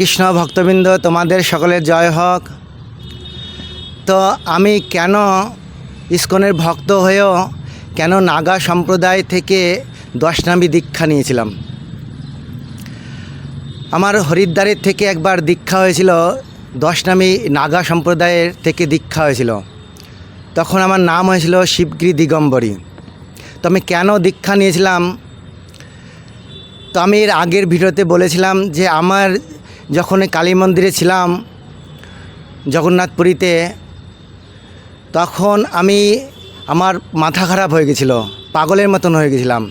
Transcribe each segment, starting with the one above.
কৃষ্ণ ভক্তবৃন্দ, তোমাদের সকলের জয় হোক। তো আমি কেন ইস্কনের ভক্ত হয়েও কেন নাগা সম্প্রদায় থেকে দশনামী দীক্ষা নিয়েছিলাম? আমার হরিদ্বারের থেকে একবার দীক্ষা হয়েছিল, দশনামী নাগা সম্প্রদায়ের থেকে দীক্ষা হয়েছিল। তখন আমার নাম হয়েছিল শিবগিরি দিগম্বরী। তো আমি কেন দীক্ষা নিয়েছিলাম? তো আমি এর আগের ভিডিওতে বলেছিলাম যে আমার যখন কালী মন্দিরে ছিলাম, জগন্নাথপুরীতে, তখন আমি আমার মাথা খারাপ হয়ে গেছিল, পাগলের মতন হয়ে গেছিলাম।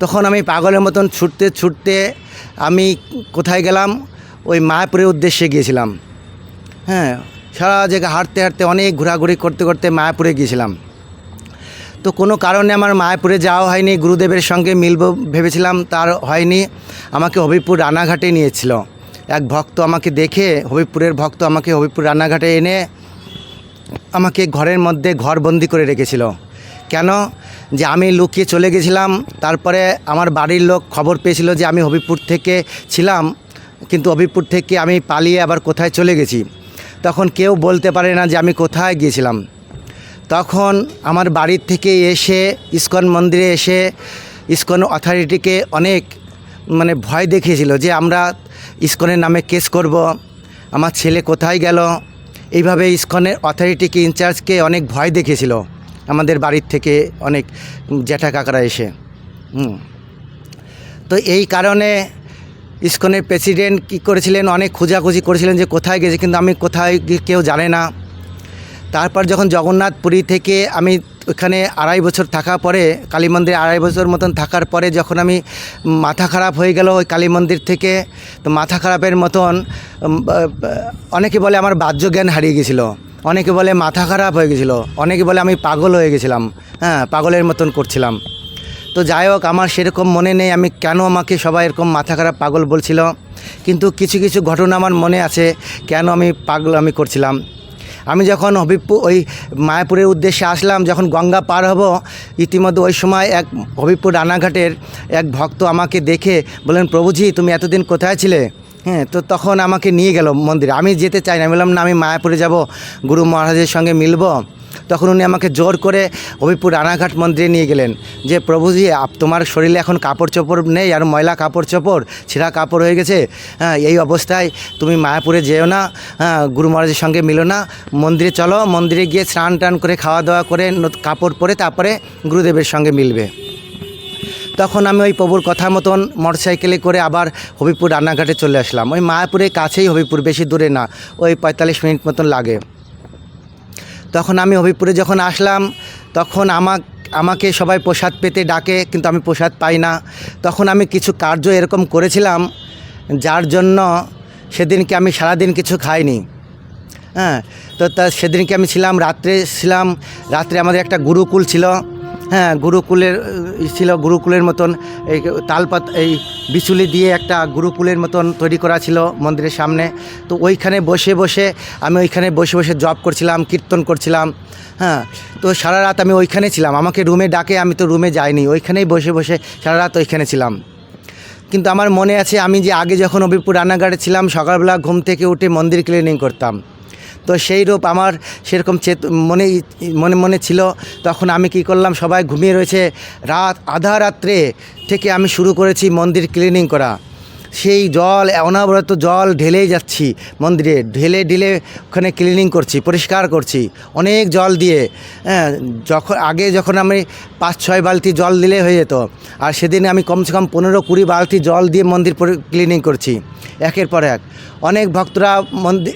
তখন আমি পাগলের মতন ছুটতে ছুটতে আমি কোথায় গেলাম? ওই মায়াপুরের উদ্দেশ্যে গিয়েছিলাম। হ্যাঁ সারা জায়গায় হাঁটতে হাঁটতে অনেক ঘোরাঘুরি করতে করতে মায়াপুরে গিয়েছিলাম। তো কোনো কারণে আমার মায়াপুরে যাওয়া হয়নি, গুরুদেবের সঙ্গে মিলব ভেবেছিলাম, তার হয়নি, আমাকে হবিপুর রানাঘাটে নিয়েছিল এক ভক্ত আমাকে দেখে হবিপুরের ভক্ত আমাকে হবিপুর রানাঘাটে এনে আমাকে ঘরের মধ্যে ঘরবন্দি করে রেখেছিল। কেন? যে আমি লুকিয়ে চলে গেছিলাম, তারপরে আমার বাড়ির লোক খবর পেয়েছিল যে আমি হবিপুর থেকে ছিলাম, কিন্তু হবিপুর থেকে আমি পালিয়ে আবার কোথায় চলে গেছি। তখন কেউ বলতে পারে না যে আমি কোথায় গিয়েছিলাম। তখন আমার বাড়ির থেকে এসে, ইস্কন মন্দিরে এসে, ইস্কন অথরিটিকে অনেক মানে ভয় দেখিয়েছিল যে আমরা ইস্কনের নামে কেস করব। আমার ছেলে কোথায় গেল? এইভাবে ইস্কনের অথরিটিকে ইনচার্জকে অনেক ভয় দেখিয়েছিল। আমাদের বাড়ির থেকে অনেক জ্যাঠা কাকারা এসে। তো এই কারণে ইস্কনের প্রেসিডেন্ট কী করেছিলেন? অনেক খোঁজাখুঁজি করেছিলেন যে কোথায় গেছে, কিন্তু আমি কোথায় কেউ জানে না। তারপর যখন জগন্নাথপুরী থেকে আমি ওখানে আড়াই বছর থাকা পরে, কালী মন্দিরে আড়াই বছর মতন থাকার পরে যখন আমি মাথা খারাপ হয়ে গেল ওই কালী মন্দির থেকে, তো মাথা খারাপের মতন অনেকে বলে আমার বাহ্য জ্ঞান হারিয়ে গেছিল, অনেকে বলে মাথা খারাপ হয়ে গেছিল, অনেকে বলে আমি পাগল হয়ে গেছিলাম হ্যাঁ পাগলের মতন করছিলাম। তো যাই হোক, আমার সেরকম মনে নেই, আমি কেন আমাকে সবাই এরকম মাথা খারাপ পাগল বলছিল, কিন্তু কিছু কিছু ঘটনা আমার মনে আছে, কেন আমি পাগল আমি করছিলাম। আমি যখন হবিপুর ওই মায়াপুরের উদ্দেশ্যে আসলাম, যখন গঙ্গা পার হব, ইতিমধ্যে ওই সময় এক হবিপুর রানাঘাটের এক ভক্ত আমাকে দেখে বলেন প্রভুজি, তুমি এতদিন কোথায় ছিলে? হ্যাঁ তো তখন আমাকে নিয়ে গেল মন্দির। আমি যেতে চাই না বললাম, না, আমি মায়াপুরে যাব, গুরু মহারাজের সঙ্গে মিলবো। তখন উনি আমাকে জোর করে হবিপুর রানাঘাট মন্দিরে নিয়ে গেলেন। যে, প্রভুজি তোমার শরীরে এখন কাপড় চোপড় নেই আর ময়লা কাপড় চোপড়, ছেঁড়া কাপড় হয়ে গেছে। হ্যাঁ এই অবস্থায় তুমি মায়াপুরে যেও না হ্যাঁ গুরু মহারাজের সঙ্গে মিলো না। মন্দিরে চলো, মন্দিরে গিয়ে স্নান টান করে খাওয়া দাওয়া করে কাপড় পরে তারপরে গুরুদেবের সঙ্গে মিলবে। তখন আমি ওই প্রভুর কথা মতন মোটরসাইকেলে করে আবার হবিপুর রান্নাঘাটে চলে আসলাম। ওই মায়াপুরের কাছেই হবিপুর বেশি দূরে না, ওই পঁয়তাল্লিশ মিনিট মতন লাগে। তখন আমি হবিপুরে যখন আসলাম, তখন আমাক, আমাকে সবাই প্রসাদ পেতে ডাকে, কিন্তু আমি প্রসাদ পাই না। তখন আমি কিছু কার্য এরকম করেছিলাম, যার জন্য সেদিনকে আমি সারাদিন কিছু খাইনি। হ্যাঁ তো তা সেদিনকে আমি ছিলাম, রাত্রে ছিলাম, রাত্রে আমাদের একটা গুরুকুল ছিল। হ্যাঁ গুরুকুলের ছিল গুরুকুলের মতন এই তালপাত, এই বিচুলি দিয়ে একটা গুরুকুলের মতন তৈরি করা ছিল মন্দিরের সামনে। তো ওইখানে বসে বসে আমি ওইখানে বসে বসে জব করছিলাম, কীর্তন করছিলাম হ্যাঁ। তো সারা রাত আমি ওইখানে ছিলাম। আমাকে রুমে ডাকে, আমি তো রুমে যাইনি। ওইখানেই বসে বসে সারা রাত ওইখানে ছিলাম। কিন্তু আমার মনে আছে আমি যে আগে যখন অভিপুর রান্নাঘাটে ছিলাম, সকালবেলা ঘুম থেকে উঠে মন্দির ক্লিনিং করতাম। তো সেই রূপ আমার সেরকম চেত মনে মনে মনে ছিল। তখন আমি কি করলাম, সবাই ঘুমিয়ে রয়েছে। রাত আধা রাত্রে থেকে আমি শুরু করেছি মন্দির ক্লিনিং করা। সেই জল, অনবরত জল ঢেলেই যাচ্ছি মন্দিরে। ঢেলে ঢেলে ওখানে ক্লিনিং করছি, পরিষ্কার করছি। অনেক জল দিয়ে হ্যাঁ যখন, আগে যখন আমি পাঁচ, ছয় বালতি জল দিলে হয়ে যেত, আর সেদিন আমি কমসে কম পনেরো কুড়ি বালতি জল দিয়ে মন্দির ক্লিনিং করছি, একের পর এক। অনেক ভক্তরা মন্দির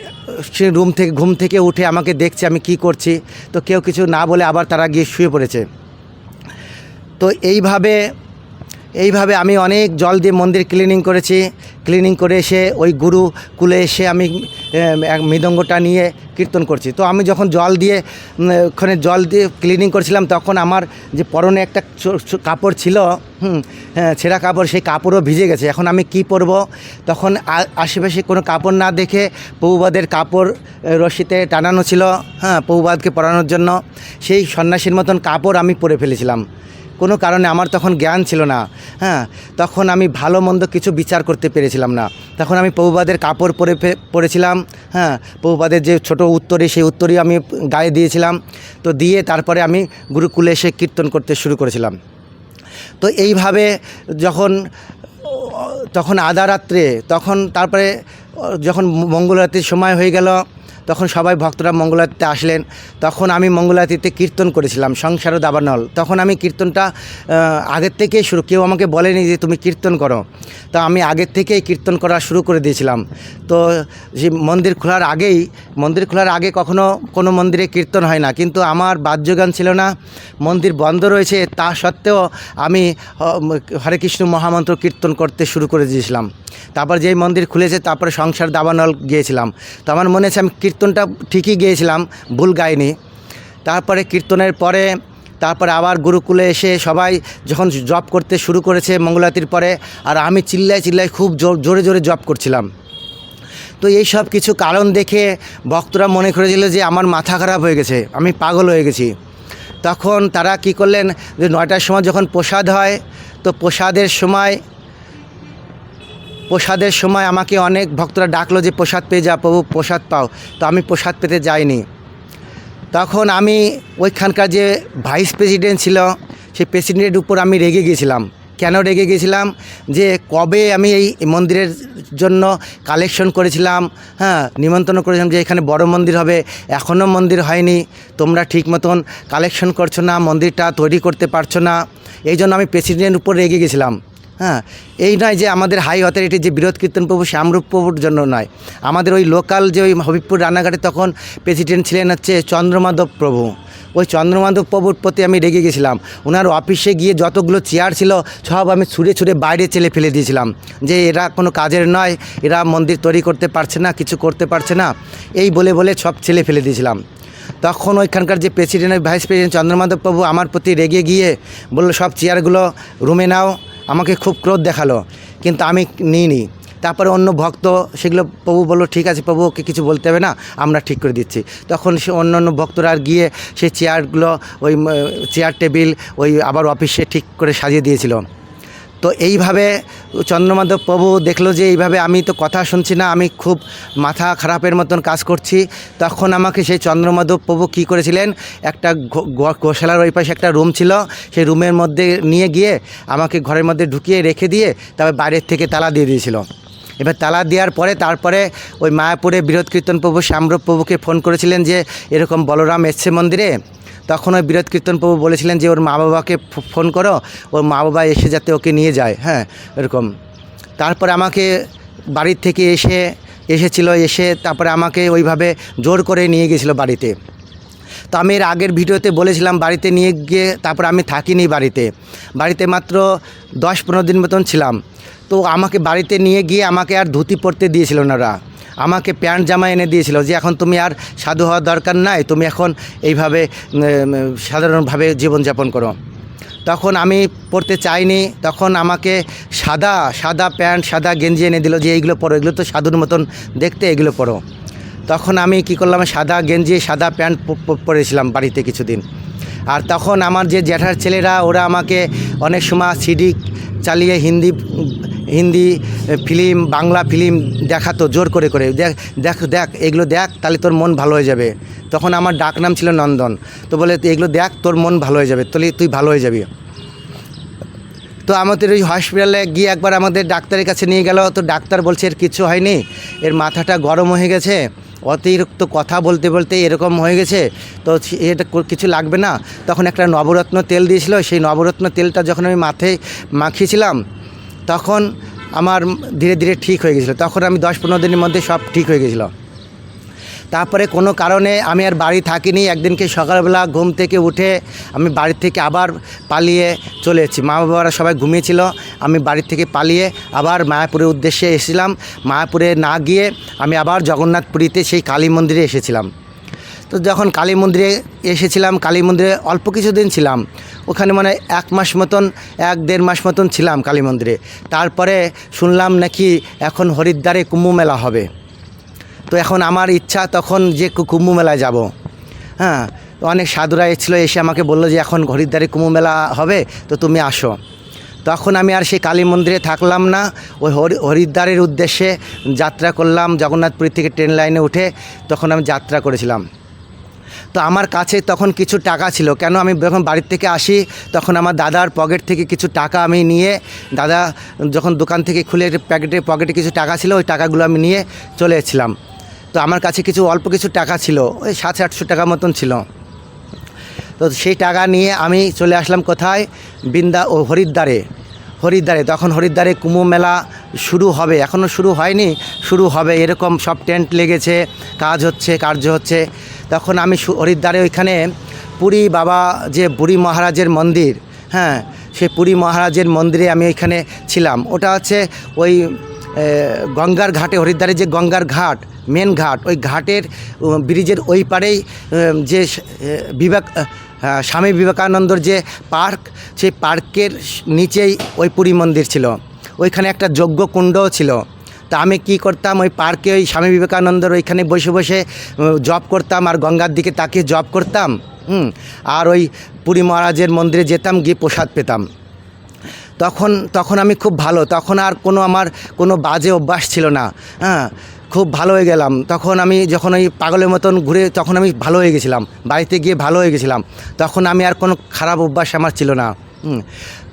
সে রুম থেকে, ঘুম থেকে উঠে আমাকে দেখছে আমি কি করছি, তো কেউ কিছু না বলে আবার তারা গিয়ে শুয়ে পড়েছে। তো এইভাবে এইভাবে আমি অনেক জল দিয়ে মন্দির ক্লিনিং করেছি। ক্লিনিং করে এসে ওই গুরু কুলে এসে আমি এক মৃদঙ্গটা নিয়ে কীর্তন করছি। তো আমি যখন জল দিয়ে ওখানে জল দিয়ে ক্লিনিং করছিলাম, তখন আমার যে পরনে একটা কাপড় ছিল, হুম হ্যাঁ ছেঁড়া কাপড়, সেই কাপড়ও ভিজে গেছে। এখন আমি কি পরব? তখন আশেপাশে কোনো কাপড় না দেখে পৌবাদের কাপড় রশিতে টানানো ছিল হ্যাঁ পৌবাদকে পরানোর জন্য। সেই সন্ন্যাসীর মতন কাপড় আমি পরে ফেলেছিলাম। কোনো কারণে আমার তখন জ্ঞান ছিল না হ্যাঁ তখন আমি ভালো মন্দ কিছু বিচার করতে পেরেছিলাম না। তখন আমি প্রভুবাদের কাপড় পরে পরেছিলাম হ্যাঁ প্রভুবাদের যে ছোট উত্তরে সেই উত্তরই আমি গায়ে দিয়েছিলাম। তো দিয়ে তারপরে আমি গুরুকুলে এসে কীর্তন করতে শুরু করেছিলাম। তো এইভাবে যখন, তখন আধা রাত্রে, তখন তারপরে, যখন মঙ্গলারতির সময় হয়ে গেল তখন সবাই ভক্তরা মঙ্গলারতিতে আসলেন। তখন আমি মঙ্গলারতিতে কীর্তন করেছিলাম সংসার দাবানল। তখন আমি কীর্তনটা আগের থেকেই শুরু, কেউ আমাকে বলেনি যে তুমি কীর্তন করো। তা আমি আগের থেকেই কীর্তন করা শুরু করে দিয়েছিলাম। তো যে মন্দির খোলার আগেই, মন্দির খোলার আগে কখনো কোনো মন্দিরে কীর্তন হয় না। কিন্তু আমার বাদ্যগান ছিল না, মন্দির বন্ধ রয়েছে, তা সত্ত্বেও আমি হরে কৃষ্ণ মহামন্ত্র কীর্তন করতে শুরু করে দিয়েছিলাম। তারপর যেই মন্দির খুলেছে, তারপরে সংসার দাবানল গিয়েছিলাম। তো আমার মনে আছে আমি কীর্তনটা ঠিকই গিয়েছিলাম, ভুল গাইনি। তারপরে কীর্তনের পরে, তারপরে আবার গুরুকুলে এসে সবাই যখন জব করতে শুরু করেছে মঙ্গলাতির পরে, আর আমি চিল্লাই চিল্লাই খুব জোর- জোরে জোরে জব করছিলাম। তো এই সব কিছু কারণ দেখে ভক্তরা মনে করেছিল যে আমার মাথা খারাপ হয়ে গেছে, আমি পাগল হয়ে গেছি। তখন তারা কি করলেন যে নয়টার সময় যখন প্রসাদ হয়, তো প্রসাদের সময় প্রসাদের সময় আমাকে অনেক ভক্তরা ডাকলো যে, প্রসাদ পেয়ে যা প্রভু, প্রসাদ পাও। তো আমি প্রসাদ পেতে যাইনি। তখন আমি ওইখানকার যে ভাইস প্রেসিডেন্ট ছিল, সেই প্রেসিডেন্টের উপর আমি রেগে গিয়েছিলাম। কেন রেগে গিয়েছিলাম? যে, কবে আমি এই মন্দিরের জন্য কালেকশন করেছিলাম হ্যাঁ নিমন্ত্রণ করেছিলাম যে, এখানে বড় মন্দির হবে, এখনও মন্দির হয়নি, তোমরা ঠিক মতন কালেকশন করছ না, মন্দিরটা তৈরি করতে পারছ না। এই জন্য আমি প্রেসিডেন্টের উপর রেগে গেছিলাম হ্যাঁ এই নয় যে আমাদের হাই অথরিটি যে বিরোধ কীর্তন প্রভু শ্যামরূপ প্রভুর জন্য নয়। আমাদের ওই লোকাল যে ওই হবিবপুর রান্নাঘাটে তখন প্রেসিডেন্ট ছিলেন হচ্ছে চন্দ্রমাধব প্রভু। ওই চন্দ্রমাধব প্রভুর প্রতি আমি রেগে গেছিলাম। ওনার অফিসে গিয়ে যতগুলো চেয়ার ছিল, সব আমি ছুঁড়ে ছুঁড়ে বাইরে চেলে ফেলে দিয়েছিলাম। যে এরা কোনো কাজের নয়, এরা মন্দির তৈরি করতে পারছে না, কিছু করতে পারছে না, এই বলে বলে সব ছেলে ফেলে দিয়েছিলাম। তখন ওইখানকার যে প্রেসিডেন্ট, ভাইস প্রেসিডেন্ট চন্দ্রমাধব প্রভু আমার প্রতি রেগে গিয়ে বলল, সব চেয়ারগুলো রুমে নাও। আমাকে খুব ক্রোধ দেখাল, কিন্তু আমি নিইনি। তারপরে অন্য ভক্ত সেগুলো, প্রভু বলল, ঠিক আছে, প্রভু, ওকে কিছু বলতে হবে না, আমরা ঠিক করে দিচ্ছি। তখন সে অন্য অন্য ভক্তরা আর গিয়ে সেই চেয়ারগুলো, ওই চেয়ার টেবিল, ওই আবার অফিসে ঠিক করে সাজিয়ে দিয়েছিল। তো এইভাবে চন্দ্রমাধব প্রভু দেখল যে এইভাবে আমি তো কথা শুনছি না, আমি খুব মাথা খারাপের মতন কাজ করছি। তখন আমাকে সেই চন্দ্রমাধব প্রভু কী করেছিলেন, একটা গোশালার ওই পাশে একটা রুম ছিল, সেই রুমের মধ্যে নিয়ে গিয়ে আমাকে ঘরের মধ্যে ঢুকিয়ে রেখে দিয়ে তারপর বাইরের থেকে তালা দিয়ে দিয়েছিল। এবার তালা দেওয়ার পরে তারপরে ওই মায়াপুরে বৃহৎ কীর্তন প্রভু শ্যামরূপ প্রভুকে ফোন করেছিলেন যে, এরকম বলরাম এসছে মন্দিরে তখন ওই বীরত কীর্তন প্রভু বলেছিলেন যে ওর মা বাবাকে ফোন করো, ওর মা বাবা এসে যাতে ওকে নিয়ে যায় হ্যাঁ এরকম। তারপরে আমাকে বাড়ির থেকে এসে, এসেছিল, এসে তারপরে আমাকে ওইভাবে জোর করে নিয়ে গেছিল বাড়িতে। তো আমি এর আগের ভিডিওতে বলেছিলাম, বাড়িতে নিয়ে গিয়ে তারপর আমি থাকিনি বাড়িতে। বাড়িতে মাত্র দশ পনেরো দিন মতন ছিলাম। তো আমাকে বাড়িতে নিয়ে গিয়ে আমাকে আর ধুতি পরতে দিয়েছিল ওরা। আমাকে প্যান্ট, জামা এনে দিয়েছিল যে এখন তুমি আর সাধু হওয়ার দরকার নাই, তুমি এখন এইভাবে সাধারণভাবে জীবনযাপন করো। তখন আমি পড়তে চাইনি, তখন আমাকে সাদা সাদা প্যান্ট, সাদা গেঞ্জি এনে দিল যে এইগুলো পরো, এগুলো তো সাধুর মতন দেখতে, এগুলো পরো। তখন আমি কি করলাম, সাদা গেঞ্জি, সাদা প্যান্ট পরেছিলাম বাড়িতে কিছুদিন। আর তখন আমার যে জ্যাঠার ছেলেরা, ওরা আমাকে অনেক সময় সিডি চালিয়ে হিন্দি হিন্দি ফিল্ম, বাংলা ফিল্ম দেখাতো জোর করে করে। দেখ দেখ দেখ, এগুলো দেখ, তাহলে তোর মন ভালো হয়ে যাবে। তখন আমার ডাক নাম ছিল নন্দন। তো বলে, "তুই এগুলো দেখ, তোর মন ভালো হয়ে যাবে। তাহলে তুই ভালো হয়ে যাবি। তো আমাদের ওই হসপিটালে গিয়ে একবার আমাদের ডাক্তারের কাছে নিয়ে গেল। তো ডাক্তার বলছে, এর কিছু হয়নি। এর মাথাটা গরম হয়ে গেছে। অতিরিক্ত কথা বলতে বলতে এরকম হয়ে গেছে। তো এটা কিছু লাগবে না? তখন একটা নবরত্ন তেল দিয়েছিল। সেই নবরত্ন তেলটা যখন আমি মাথায় মাখিয়েছিলাম তখন আমার ধীরে ধীরে ঠিক হয়ে গেছিল। তখন আমি দশ পনেরো দিনের মধ্যে সব ঠিক হয়ে গেছিল। তারপরে কোনো কারণে আমি আর বাড়ি থাকিনি। একদিনকে সকালবেলা ঘুম থেকে উঠে আমি বাড়ি থেকে আবার পালিয়ে চলে এসেছি। মা বাবারা সবাই ঘুমিয়েছিল। আমি বাড়ি থেকে পালিয়ে আবার মায়াপুরের উদ্দেশ্যে এসেছিলাম। মায়াপুরে না গিয়ে আমি আবার জগন্নাথপুরীতে সেই কালী মন্দিরে এসেছিলাম। তো যখন কালী মন্দিরে এসেছিলাম, কালী মন্দিরে অল্প কিছুদিন ছিলাম। ওখানে মানে এক মাস মতন, এক দেড় মাস মতন ছিলাম কালী মন্দিরে। তারপরে শুনলাম নাকি এখন হরিদ্বারে কুম্ভ মেলা হবে। তো এখন আমার ইচ্ছা তখন যে কুম্ভ মেলায় যাব। হ্যাঁ অনেক সাধুরা এসেছিল, এসে আমাকে বলল যে এখন হরিদ্বারে কুম্ভ মেলা হবে, তো তুমি আসো। তখন আমি আর সেই কালী মন্দিরে থাকলাম না। ওই হরি হরিদ্বারের উদ্দেশ্যে যাত্রা করলাম, জগন্নাথপুরী থেকে ট্রেন লাইনে উঠে তখন আমি যাত্রা করেছিলাম। তো আমার কাছে তখন কিছু টাকা ছিল। কেন আমি যখন বাড়ির থেকে আসি, তখন আমার দাদার পকেট থেকে কিছু টাকা আমি নিয়ে, দাদা যখন দোকান থেকে খুলে প্যাকেটে পকেটে কিছু টাকা ছিল, ওই টাকাগুলো আমি নিয়ে চলে এসেছিলাম। তো আমার কাছে কিছু, অল্প কিছু টাকা ছিল, ওই সাতশো আটশো টাকা মতন ছিল। তো সেই টাকা নিয়ে আমি চলে আসলাম কোথায়? বৃন্দা ও হরিদ্বারে। হরিদ্বারে। তখন হরিদ্বারে কুম্ভ মেলা শুরু হবে। এখনও শুরু হয়নি, শুরু হবে। এরকম সব টেন্ট লেগেছে, কাজ হচ্ছে, কার্য হচ্ছে। তখন আমি হরিদ্বারে ওইখানে পুরী বাবা যে বুড়ি মহারাজের মন্দির হ্যাঁ সে পুরী মহারাজের মন্দিরে আমি ওইখানে ছিলাম। ওটা হচ্ছে ওই গঙ্গার ঘাটে হরিদ্বারের যে গঙ্গার ঘাট মেন ঘাট, ওই ঘাটের ব্রিজের ওই পারেই যে বিবেক স্বামী বিবেকানন্দর যে পার্ক, সেই পার্কের নিচেই ওই পুরী মন্দির ছিল। ওইখানে একটা যজ্ঞ কুণ্ডও ছিল। তা আমি কি করতাম? ওই পার্কে ওই স্বামী বিবেকানন্দর ওইখানে বসে বসে জব করতাম আর গঙ্গার দিকে তাকিয়ে জব করতাম, হুম, আর ওই পুরী মহারাজের মন্দিরে যেতাম, গিয়ে প্রসাদ পেতাম। তখন তখন আমি খুব ভালো। তখন আর কোনো আমার কোনো বাজে অভ্যাস ছিল না হ্যাঁ। খুব ভালো হয়ে গেলাম। তখন আমি যখন ওই পাগলের মতন ঘুরে তখন আমি ভালো হয়ে গেছিলাম। বাড়িতে গিয়ে ভালো হয়ে গেছিলাম। তখন আমি আর কোনো খারাপ অভ্যাস আমার ছিল না।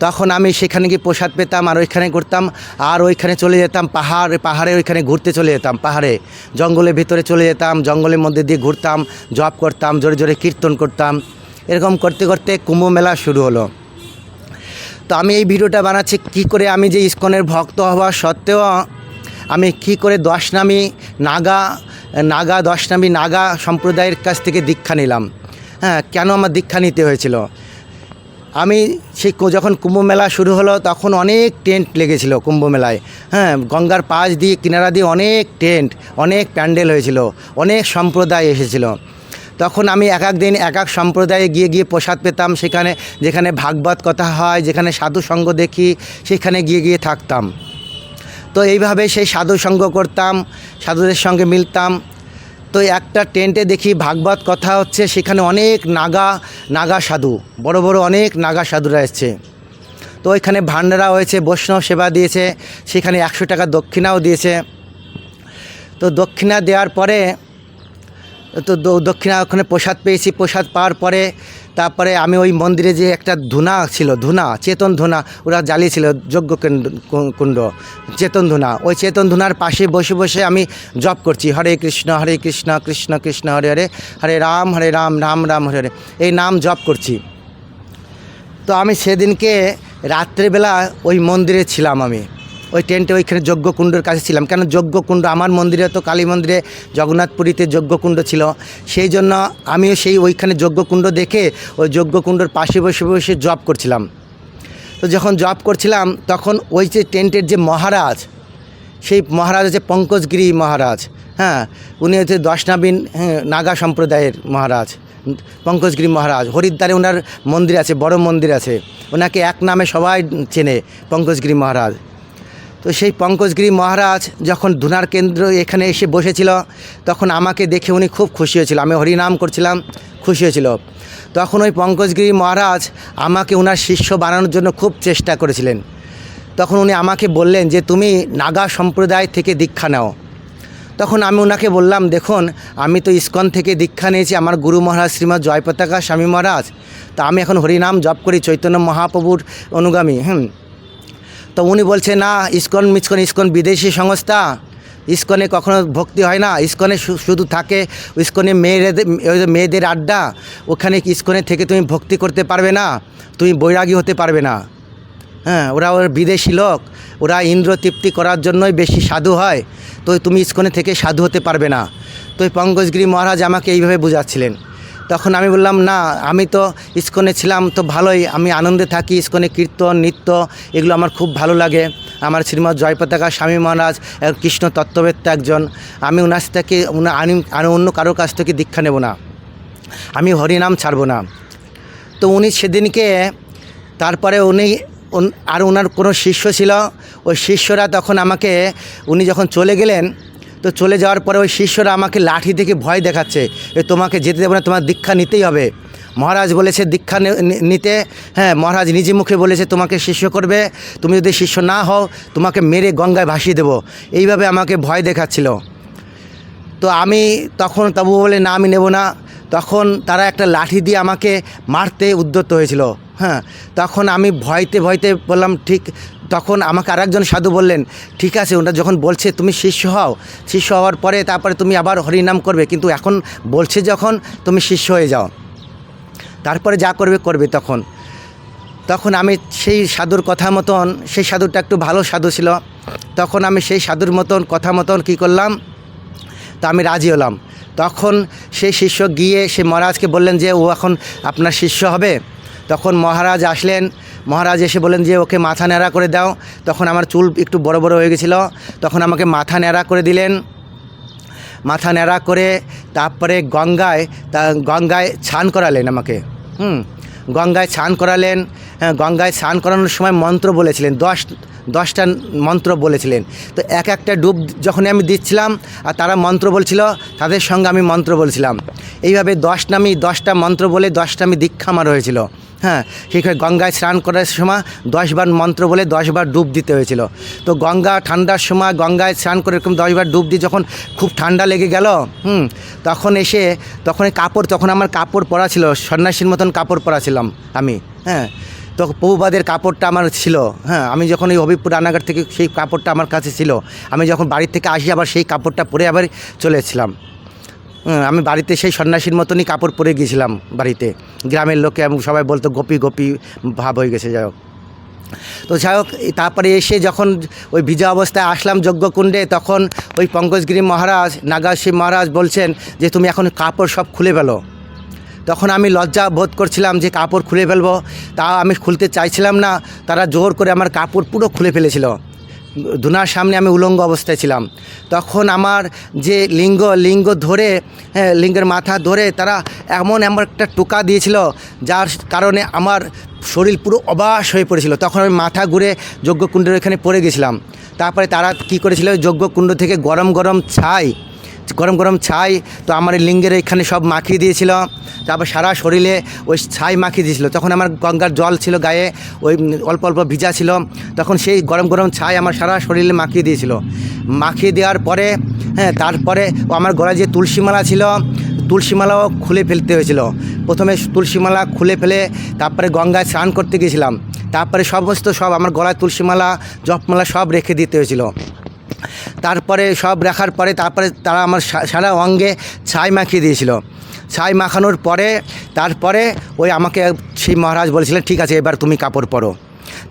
তখন আমি সেখানে গিয়ে প্রসাদ পেতাম আর ওইখানে করতাম আর ওইখানে চলে যেতাম পাহাড়, পাহাড়ে ওইখানে ঘুরতে চলে যেতাম, পাহাড়ে। জঙ্গলের ভিতরে চলে যেতাম, জঙ্গলের মধ্যে দিয়ে ঘুরতাম জব করতাম, জোরে জোরে কীর্তন করতাম। এরকম করতে করতে কুম্ভ মেলা শুরু হলো। তো আমি এই ভিডিওটা বানাচ্ছি কি করে আমি যে ইস্কনের ভক্ত হওয়া সত্ত্বেও আমি কি করে দশনামী নাগা নাগা, দশনামী নাগা সম্প্রদায়ের কাছ থেকে দীক্ষা নিলাম? হ্যাঁ কেন আমার দীক্ষা নিতে হয়েছিল? আমি সেই যখন কুম্ভ মেলা শুরু হলো, তখন অনেক টেন্ট লেগেছিল কুম্ভ মেলায় হ্যাঁ গঙ্গার পাশ দিয়ে, কিনারা দিয়ে অনেক টেন্ট, অনেক প্যান্ডেল হয়েছিল, অনেক সম্প্রদায় এসেছিল। তখন আমি এক এক দিন, এক এক সম্প্রদায়ে গিয়ে গিয়ে প্রসাদ পেতাম সেখানে, যেখানে ভাগবত কথা হয়, যেখানে সাধু সঙ্গ দেখি, সেখানে গিয়ে গিয়ে থাকতাম। তো এইভাবে সেই সাধু সঙ্গ করতাম, সাধুদের সঙ্গে মিলতাম। তো একটা টেন্টে দেখি ভাগবত কথা হচ্ছে, সেখানে অনেক নাগা নাগা সাধু, বড় বড় অনেক নাগা সাধুরা এসছে। তো ওইখানে ভান্ডারা হয়েছে, বৈষ্ণব সেবা দিয়েছে, সেখানে একশো টাকা দক্ষিণাও দিয়েছে। তো দক্ষিণা দেওয়ার পরে তো দক্ষিণা ওখানে প্রসাদ পেয়েছি। প্রসাদ পাওয়ার পরে তারপরে আমি ওই মন্দিরে যে একটা ধুনা ছিল, ধুনা, চেতন ধুনা, ওরা জ্বালিয়েছিল যজ্ঞ কুণ্ড, চেতন ধুনা। ওই চেতন ধুনার পাশে বসে বসে আমি জপ করছি, হরে কৃষ্ণ হরে কৃষ্ণ কৃষ্ণ কৃষ্ণ, হরে হরে হরে রাম হরে রাম রাম রাম, হরে হরে। এই নাম জপ করছি। তো আমি সেদিনকে রাত্রেবেলা ওই মন্দিরে ছিলাম আমি। ওই টেন্টে ওইখানে যজ্ঞকুণ্ডের কাছে ছিলাম। কেন যজ্ঞকুণ্ড? আমার মন্দিরে তো কালী মন্দিরে জগন্নাথপুরীতে যজ্ঞকুণ্ড ছিল। সেই জন্য আমিও সেই ওইখানে যজ্ঞকুণ্ড দেখে ওই যজ্ঞকুণ্ডর পাশে বসে বসে জব করছিলাম। তো যখন জব করছিলাম তখন ওই যে টেন্টের যে মহারাজ সেই মহারাজ হচ্ছে পঙ্কজগিরি মহারাজ। হ্যাঁ উনি হচ্ছে দশনাবিন হ্যাঁ, নাগা সম্প্রদায়ের মহারাজ পঙ্কজগিরি মহারাজ। হরিদ্বারে ওনার মন্দির আছে বড় মন্দির আছে। ওনাকে এক নামে সবাই চেনে পঙ্কজগিরি মহারাজ। তো সেই পঙ্কজগিরি মহারাজ যখন ধুনার কেন্দ্র এখানে এসে বসেছিল, তখন আমাকে দেখে উনি খুব খুশি হয়েছিল। আমি হরিনাম করছিলাম, খুশি হয়েছিল। তখন ওই পঙ্কজগিরি মহারাজ আমাকে ওনার শিষ্য বানানোর জন্য খুব চেষ্টা করেছিলেন। তখন উনি আমাকে বললেন যে, তুমি নাগা সম্প্রদায় থেকে দীক্ষা নাও। তখন আমি ওনাকে বললাম, দেখুন, আমি তো ইস্কন থেকে দীক্ষা নিয়েছি, আমার গুরু মহারাজ শ্রীমৎ জয়পতাকা স্বামী মহারাজ। তা আমি এখন হরিনাম জপ করি, চৈতন্য মহাপ্রভুর অনুগামী, হুম? তো উনি বলছে, না, ইস্কন মিসকন, ইস্কন বিদেশি সংস্থা। ইস্কনে কখনো ভক্তি হয় না। ইস্কনে শুধু থাকে ইস্কনে মেয়েদের মেয়েদের আড্ডা। ওখানে ইস্কনে থেকে তুমি ভক্তি করতে পারবে না? তুমি বৈরাগী হতে পারবে না। হ্যাঁ ওরা ওর বিদেশি লোক। ওরা ইন্দ্র তৃপ্তি করার জন্যই বেশি সাধু হয়। তো তুমি ইস্কনে থেকে সাধু হতে পারবে না। তো পঙ্কজগিরি মহারাজ আমাকে এইভাবে বুঝাচ্ছিলেন। তখন আমি বললাম, না, আমি তো ইস্কনে ছিলাম, তো ভালোই, আমি আনন্দে থাকি, ইস্কনে কীর্তন, নৃত্য, এগুলো আমার খুব ভালো লাগে। আমার শ্রীমৎ জয়পতাকা স্বামী মহারাজ কৃষ্ণ তত্ত্ববেত্তা একজন, আমি ওনার থেকে আর অন্য কারোর কাছ থেকে দীক্ষা নেব না। আমি হরিনাম ছাড়বো না। তো উনি সেদিনকে, তারপরে উনি আর ওনার কোনো শিষ্য ছিল, ওই শিষ্যরা তখন আমাকে, উনি যখন চলে গেলেন তো চলে যাওয়ার পরে ওই শিষ্যরা আমাকে লাঠি থেকে ভয় দেখাচ্ছে এ তোমাকে যেতে দেবো না, তোমার দীক্ষা নিতেই হবে। মহারাজ বলেছে, দীক্ষা নিতে। হ্যাঁ মহারাজ নিজে মুখে বলেছে, তোমাকে শিষ্য করবে, তুমি যদি শিষ্য না হও, তোমাকে মেরে গঙ্গায় ভাসিয়ে দেবো। এইভাবে আমাকে ভয় দেখাচ্ছিল। তো আমি তখন তবু বলে, না, আমি নেব না। তখন তারা একটা লাঠি দিয়ে আমাকে মারতে উদ্যত হয়েছিল। হ্যাঁ তখন আমি ভয়তে ভয়তে বললাম, ঠিক তখন আমাকে আরেকজন সাধু বললেন, ঠিক আছে। ওটা যখন বলছে, তুমি শিষ্য হও। শিষ্য হওয়ার পরে তারপরে তুমি আবার হরিনাম করবে, কিন্তু এখন বলছে যখন, তুমি শিষ্য হয়ে যাও। তারপরে যা করবে করবে তখন। তখন আমি সেই সাধুর কথা মতন, সেই সাধুটা একটু ভালো সাধু ছিল। তখন আমি সেই সাধুর মতন, কথা মতন কী করলাম? তা আমি রাজি হলাম। তখন সেই শিষ্য গিয়ে সে মহারাজকে বললেন যে, ও এখন আপনার শিষ্য হবে? তখন মহারাজ আসলেন। মহারাজ এসে বলেন যে ওকে মাথা ন্যাড়া করে দাও। তখন আমার চুল একটু বড় বড় হয়ে গেছিল। তখন আমাকে মাথা ন্যাড়া করে দিলেন। মাথা ন্যাড়া করে তারপরে গঙ্গায় তা গঙ্গায় স্নান করালেন আমাকে। হুম গঙ্গায় স্নান করালেন। হ্যাঁ, গঙ্গায় স্নান করানোর সময় মন্ত্র বলেছিলেন দশ দশটা মন্ত্র বলেছিলেন। তো এক একটা ডুব যখনই আমি দিচ্ছিলাম আর তারা মন্ত্র বলছিল তাদের সঙ্গে আমি মন্ত্র বলছিলাম। এইভাবে দশটা আমি দশটা মন্ত্র বলে দশটা আমি দীক্ষা আমার হয়েছিল। হ্যাঁ সেখানে গঙ্গায় স্নান করার সময় দশবার মন্ত্র বলে দশবার ডুব দিতে হয়েছিল। তো গঙ্গা ঠান্ডার সময় গঙ্গায় স্নান করে এরকম দশবার ডুব দিয়ে যখন খুব ঠান্ডা লেগে গেল, হুম, তখন এসে, তখন কাপড়, তখন আমার কাপড় পরা ছিল, সন্ন্যাসীর মতন কাপড় পরা ছিলাম আমি হ্যাঁ। তো প্রভুবাদের কাপড়টা আমার ছিল হ্যাঁ আমি যখন এই হবিবপুর রান্নাঘাট থেকে সেই কাপড়টা আমার কাছে ছিল, আমি যখন বাড়ির থেকে আসি আবার সেই কাপড়টা পরে আবার চলেছিলাম আমি বাড়িতে সেই সন্ন্যাসীর মতনই কাপড় পরে গিয়েছিলাম বাড়িতে। গ্রামের লোকে এবং সবাই বলতো, গোপী গোপী ভাব হয়ে গেছে, যাই হোক। তো যাই হোক তারপরে এসে যখন ওই ভিজা অবস্থায় আসলাম যজ্ঞকুণ্ডে, তখন ওই পঙ্কজগিরি মহারাজ নাগাশি মহারাজ বলছেন যে, তুমি এখন কাপড় সব খুলে ফেলো। তখন আমি লজ্জা বোধ করছিলাম যে, কাপড় খুলে ফেলব। তা আমি খুলতে চাইছিলাম না, তারা জোর করে আমার কাপড় পুরো খুলে ফেলেছিল। ধুনার সামনে আমি উলঙ্গ অবস্থায় ছিলাম। তখন আমার যে লিঙ্গ লিঙ্গ ধরে হ্যাঁ লিঙ্গের মাথা ধরে তারা এমন এমন একটা টোকা দিয়েছিল, যার কারণে আমার শরীর পুরো অবাস হয়ে পড়েছিল। তখন আমি মাথা ঘুরে যজ্ঞকুণ্ডের ওখানে পড়ে গেছিলাম। তারপরে তারা কি করেছিল, যজ্ঞকুণ্ড থেকে গরম গরম ছাই গরম গরম ছাই, তো আমার লিঙ্গের এখানে সব মাখিয়ে দিয়েছিল। তারপর সারা শরীরে ওই ছাই মাখিয়ে দিয়েছিল। তখন আমার গঙ্গার জল ছিল গায়ে, ওই অল্প অল্প ভিজা ছিল। তখন সেই গরম গরম ছাই আমার সারা শরীরে মাখিয়ে দিয়েছিল। মাখিয়ে দেওয়ার পরে হ্যাঁ তারপরে আমার গলায় যে তুলসীমালা ছিল, তুলসীমালাও খুলে ফেলতে হয়েছিল। প্রথমে তুলসীমালা খুলে ফেলে তারপরে গঙ্গায় স্নান করতে গেছিলাম তারপরে সমস্ত সব আমার গলায় তুলসীমালা, জপমালা সব রেখে দিতে হয়েছিল। তারপরে সব রাখার পরে তারপরে তারা আমার সারা অঙ্গে ছাই মাখিয়ে দিয়েছিল। ছাই মাখানোর পরে, তারপরে ওই আমাকে সেই মহারাজ বলেছিলেন, ঠিক আছে, এবার তুমি কাপড় পরো।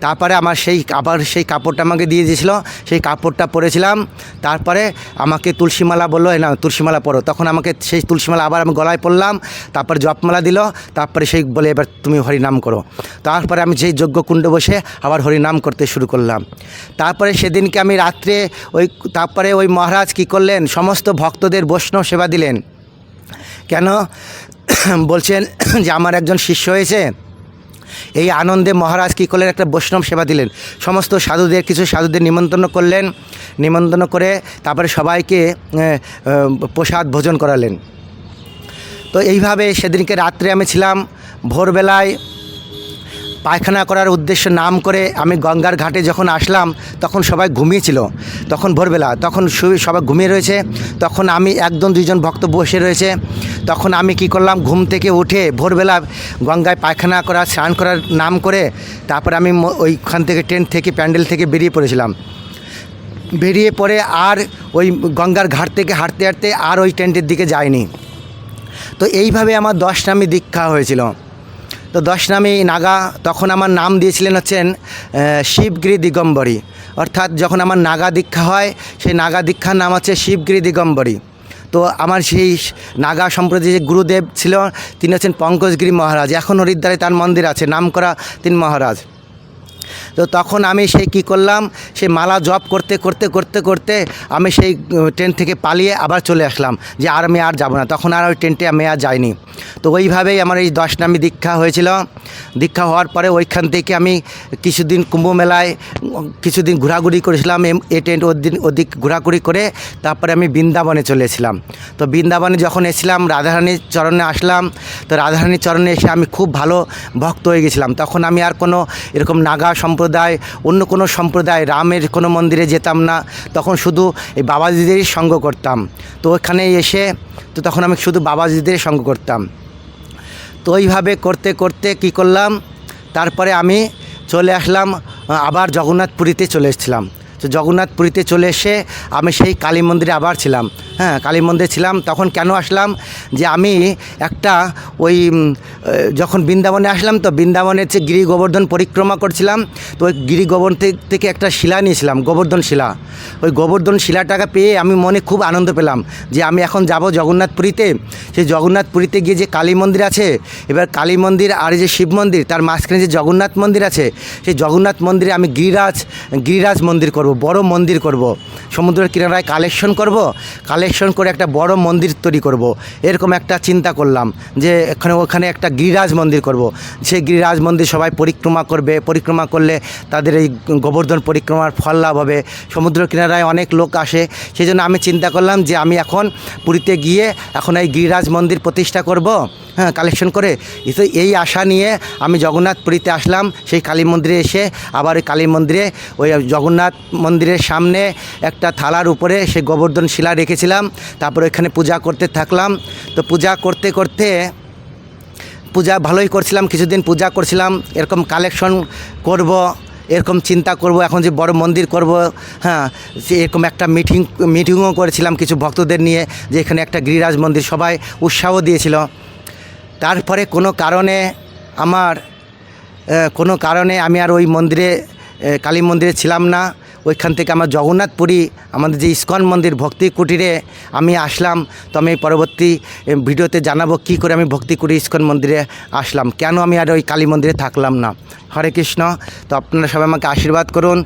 তারপরে আমার সেই আবার সেই কাপড়টা আমাকে দিয়ে দিয়েছিল, সেই কাপড়টা পরেছিলাম। তারপরে আমাকে তুলসীমালা বলল না তুলসীমালা পরো। তখন আমাকে সেই তুলসীমালা আবার আমি গলায় পরলাম, তারপরে জপমালা দিল, তারপরে সেই বলে, এবার তুমি হরিনাম করো। তারপরে আমি সেই যজ্ঞকুণ্ড বসে আবার হরিনাম করতে শুরু করলাম। তারপরে সেদিনকে আমি রাত্রে ওই, তারপরে ওই মহারাজ কী করলেন, সমস্ত ভক্তদের বৈষ্ণব সেবা দিলেন। কেন? বলছেন যে আমার একজন শিষ্য হয়েছে এই আনন্দে মহারাজ কী করলেন? একটা বৈষ্ণব সেবা দিলেন। সমস্ত সাধুদের, কিছু সাধুদের নিমন্ত্রণ করলেন। নিমন্ত্রণ করে তারপরে সবাইকে প্রসাদ ভোজন করালেন। তো এইভাবে সেদিনকে রাত্রে আমি ছিলাম। ভোরবেলায় পায়খানা করার উদ্দেশ্য নাম করে আমি গঙ্গার ঘাটে যখন আসলাম, তখন সবাই ঘুমিয়েছিল। তখন ভোরবেলা, তখন সবাই ঘুমিয়ে রয়েছে। তখন আমি একজন দুইজন ভক্ত বসে রয়েছে। তখন আমি কি করলাম, ঘুম থেকে উঠে ভোরবেলা গঙ্গায় পায়খানা করা, স্নান করার নাম করে তারপর আমি ওইখান থেকে টেন্ট থেকে, প্যান্ডেল থেকে বেরিয়ে পড়েছিলাম। বেরিয়ে পড়ে আর ওই গঙ্গার ঘাট থেকে হাঁটতে হাঁটতে আর ওই টেন্টের দিকে যায়নি তো এইভাবে আমার দশ নামে দীক্ষা হয়েছিল। তো দশ নামে নাগা তখন আমার নাম দিয়েছিলেন হচ্ছেন শিবগিরি দিগম্বরী। অর্থাৎ যখন আমার নাগা দীক্ষা হয়, সেই নাগা দীক্ষার নাম হচ্ছে শিবগিরি দিগম্বরী। তো আমার সেই নাগা সম্প্রতি যে গুরুদেব ছিল, তিনি হচ্ছেন পঙ্কজগিরি মহারাজ। এখন হরিদ্বারে তার মন্দির আছে নাম করা তিনি মহারাজ। তো তখন আমি সেই কী করলাম, সেই মালা জপ করতে করতে করতে করতে আমি সেই ট্রেন থেকে পালিয়ে আবার চলে আসলাম যে আর আমি আর যাব না। তখন আর ওই ট্রেনটি আমি আর যাইনি। তো ওইভাবেই আমার এই দশ নামি দীক্ষা হয়েছিল। দীক্ষা হওয়ার পরে ওইখান থেকে আমি কিছুদিন কুম্ভ মেলায় কিছুদিন ঘোরাঘুরি করেছিলাম। এ ট্রেন ওদিন, ওদিক ঘোরাঘুরি করে তারপরে আমি বৃন্দাবনে চলেছিলাম তো বৃন্দাবনে যখন এসেছিলাম, রাধারানীর চরণে আসলাম। তো রাধারানীর চরণে এসে আমি খুব ভালো ভক্ত হয়ে গেছিলাম। তখন আমি আর কোনো এরকম নাগা সম্প্রদায়, অন্য কোনো সম্প্রদায়, রামের কোনো মন্দিরে যেতাম না, তখন শুধু এই বাবাজিদেরই সঙ্গ করতাম। তো ওখানে এসে, তো তখন আমি শুধু বাবাজিদের সঙ্গ করতাম। তো ওইভাবে করতে করতে কি করলাম? তারপরে আমি চলে আসলাম, আবার জগন্নাথপুরীতে চলে এসেছিলাম। তো জগন্নাথপুরীতে চলে এসে আমি সেই কালী মন্দিরে আবার ছিলাম। হ্যাঁ কালী মন্দিরে ছিলাম, তখন কেন আসলাম? যে আমি একটা ওই যখন বৃন্দাবনে আসলাম তো বৃন্দাবনের যে গিরি গোবর্ধন পরিক্রমা করছিলাম, তো ওই গিরি গোবর্ধন থেকে একটা শিলা নিয়েছিলাম, গোবর্ধন শিলা। ওই গোবর্ধন শিলাটাকে পেয়ে আমি মনে খুব আনন্দ পেলাম যে আমি এখন যাব জগন্নাথপুরীতে। সেই জগন্নাথপুরীতে গিয়ে যে কালী মন্দির আছে, এবার কালী মন্দির আর যে শিব মন্দির, তার মাঝখানে যে জগন্নাথ মন্দির আছে, সেই জগন্নাথ মন্দিরে আমি গিরিরাজ গিরিরাজ মন্দির করব। বড় মন্দির করব। সমুদ্রের কিনারায় কালেকশন করব কালেকশন করে একটা বড় মন্দির তৈরি করব। এরকম একটা চিন্তা করলাম যে এখানে, ওখানে একটা গিরিরাজ মন্দির করব। সেই গিরিরাজ মন্দির সবাই পরিক্রমা করবে, পরিক্রমা করলে তাদের এই গোবর্ধন পরিক্রমার ফল লাভ হবে। সমুদ্র কিনারায় অনেক লোক আসে সেই জন্য আমি চিন্তা করলাম যে আমি এখন পুরীতে গিয়ে এখন এই গিরিরাজ মন্দির প্রতিষ্ঠা করব। হ্যাঁ কালেকশন করে। তো এই আশা নিয়ে আমি জগন্নাথপুরীতে আসলাম। সেই কালী মন্দিরে এসে আবার ওই কালী মন্দিরে, ওই জগন্নাথ মন্দিরের সামনে একটা থালার উপরে সেই গোবর্ধন শিলা রেখেছিলাম। তারপর ওইখানে পূজা করতে থাকলাম। তো পূজা করতে করতে, পূজা ভালোই করছিলাম, কিছুদিন পূজা করছিলাম। এরকম কালেকশন করব, এরকম চিন্তা করব, এখন যে বড় মন্দির করব হ্যাঁ এরকম একটা মিটিং মিটিংও করেছিলাম কিছু ভক্তদের নিয়ে, যে এখানে একটা গিরিরাজ মন্দির সবাই উৎসাহ দিয়েছিল। তারপরে কোনো কারণে আমার কোনো কারণে আমি আর ওই মন্দিরে কালী মন্দিরে ছিলাম না। ওইখান থেকে আমার জগন্নাথপুরী আমাদের যে ইস্কন মন্দির ভক্তি কুটিরে আমি আসলাম। তো আমি পরবর্তী ভিডিওতে জানাব কি করে আমি ভক্তি কুটির ইস্কন মন্দিরে আসলাম। কেন আমি আর ওই কালী মন্দিরে থাকলাম না? হরে কৃষ্ণ। তো আপনারা সবাই আমাকে আশীর্বাদ করুন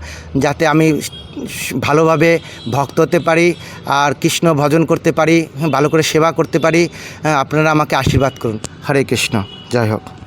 যাতে আমি ভালোভাবে ভক্ত হতে পারি আর কৃষ্ণ ভজন করতে পারি ভালো করে সেবা করতে পারি। হ্যাঁ, আপনারা আমাকে আশীর্বাদ করুন। হরে কৃষ্ণ। যাই হোক।